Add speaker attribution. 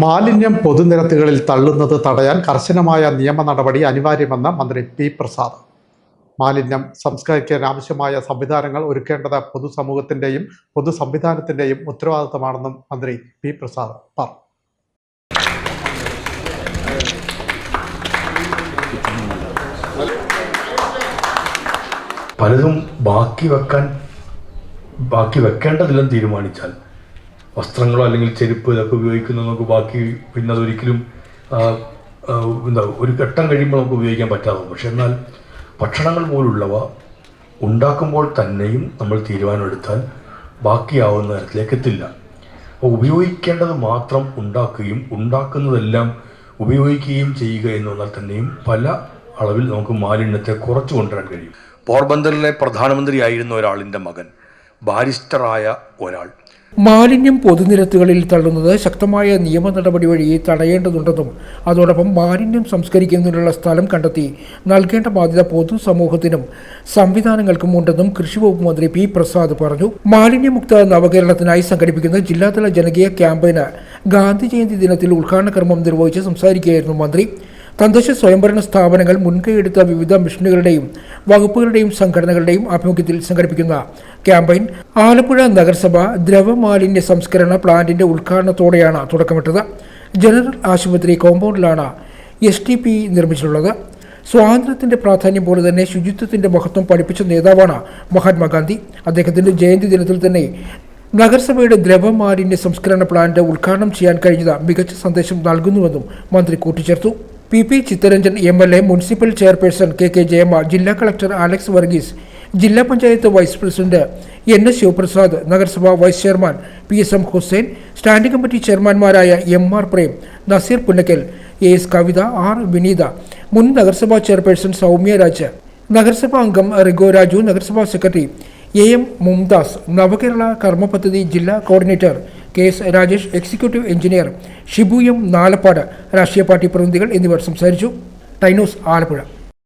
Speaker 1: മാലിന്യം പൊതുനിരത്തുകളിൽ തള്ളുന്നത് തടയാൻ കർശനമായ നിയമ നടപടി അനിവാര്യമെന്ന് മന്ത്രി പി പ്രസാദ്. മാലിന്യം സംസ്കരിക്കാൻ ആവശ്യമായ സംവിധാനങ്ങൾ ഒരുക്കേണ്ടത് പൊതുസമൂഹത്തിന്റെയും പൊതു സംവിധാനത്തിന്റെയും ഉത്തരവാദിത്തമാണെന്നും മന്ത്രി പി പ്രസാദ് പറഞ്ഞു.
Speaker 2: പലതും ബാക്കി വെക്കാൻ ബാക്കി വെക്കേണ്ടതില്ലെന്ന് തീരുമാനിച്ചാൽ വസ്ത്രങ്ങളോ അല്ലെങ്കിൽ ചെരുപ്പ് ഇതൊക്കെ ഉപയോഗിക്കുന്നത് നമുക്ക് ബാക്കി പിന്നെ അതൊരിക്കലും എന്താ ഒരു ഘട്ടം കഴിയുമ്പോൾ നമുക്ക് ഉപയോഗിക്കാൻ പറ്റാതെ പക്ഷെ എന്നാൽ ഭക്ഷണങ്ങൾ പോലുള്ളവ ഉണ്ടാക്കുമ്പോൾ തന്നെയും നമ്മൾ തീരുമാനമെടുത്താൽ ബാക്കിയാവുന്ന തരത്തിലേക്ക് എത്തില്ല. അപ്പോൾ ഉപയോഗിക്കേണ്ടത് മാത്രം ഉണ്ടാക്കുകയും ഉണ്ടാക്കുന്നതെല്ലാം ഉപയോഗിക്കുകയും ചെയ്യുക എന്ന് പറഞ്ഞാൽ തന്നെയും പല അളവിൽ നമുക്ക് മാലിന്യത്തെ കുറച്ചു കൊണ്ടുവരാൻ കഴിയും. പോർബന്ദറിലെ പ്രധാനമന്ത്രിയായിരുന്ന ഒരാളിന്റെ മകൻ ബാരിസ്റ്ററായ ഒരാൾ.
Speaker 3: മാലിന്യം പൊതുനിരത്തുകളിൽ തള്ളുന്നത് ശക്തമായ നിയമ നടപടി വഴി തടയേണ്ടതുണ്ടെന്നും അതോടൊപ്പം മാലിന്യം സംസ്കരിക്കുന്നതിനുള്ള സ്ഥലം കണ്ടെത്തി നൽകേണ്ട ബാധ്യത പൊതുസമൂഹത്തിനും സംവിധാനങ്ങൾക്കും ഉണ്ടെന്നും കൃഷി വകുപ്പ് മന്ത്രി പി പ്രസാദ് പറഞ്ഞു. മാലിന്യമുക്ത നവകേരളത്തിനായി സംഘടിപ്പിക്കുന്ന ജില്ലാതല ജനകീയ ക്യാമ്പയിന് ഗാന്ധി ജയന്തി ദിനത്തിൽ ഉദ്ഘാടന കർമ്മം നിർവഹിച്ച് സംസാരിക്കുകയായിരുന്നു മന്ത്രി. തദ്ദേശ സ്വയംഭരണ സ്ഥാപനങ്ങൾ മുൻകൈയെടുത്ത വിവിധ മിഷനുകളുടെയും വകുപ്പുകളുടെയും സംഘടനകളുടെയും ആഭിമുഖ്യത്തിൽ സംഘടിപ്പിക്കുന്ന ക്യാമ്പയിൻ ആലപ്പുഴ നഗരസഭ ദ്രവമാലിന്യ സംസ്കരണ പ്ലാന്റിന്റെ ഉദ്ഘാടനത്തോടെയാണ് തുടക്കമിട്ടത്. ജനറൽ ആശുപത്രി കോമ്പൗണ്ടിലാണ് എസ് ടി പി നിർമ്മിച്ചിട്ടുള്ളത്. സ്വാതന്ത്ര്യത്തിന്റെ പ്രാധാന്യം പോലെ തന്നെ ശുചിത്വത്തിന്റെ മഹത്വം പഠിപ്പിച്ച നേതാവാണ് മഹാത്മാഗാന്ധി അദ്ദേഹത്തിന്റെ ജയന്തി ദിനത്തിൽ തന്നെ നഗരസഭയുടെ ദ്രവമാലിന്യ സംസ്കരണ പ്ലാന്റ് ഉദ്ഘാടനം ചെയ്യാൻ കഴിഞ്ഞത് മികച്ച സന്ദേശം നൽകുന്നുവെന്നും മന്ത്രി കൂട്ടിച്ചേർത്തു. P P Chittaranjan M L A municipal chairperson K K Jayamma ജില്ലാ കളക്ടർ അലക്സ് വർഗീസ് ജില്ലാ panchayat vice president N S Sivaprasad നഗരസഭാ vice chairman P S M Hussain standing committee ചെയർമാൻമാരായ M R Prem Nazeer Punnakkal A S Kavitha R Vineetha മുൻ നഗരസഭാ chairperson Soumya Raj നഗരസഭാ അംഗം റിഗോ രാജു നഗരസഭാ secretary A M Mumtaz Navakerala കർമ്മ പദ്ധതി ജില്ലാ coordinator K S Rajesh executive engineer Shibu M Nalappad രാഷ്ട്രീയ party പ്രതിനിധികൾ എന്നിവർ സംസാരിച്ചു. ടൈനോസ് ആലപ്പുഴ.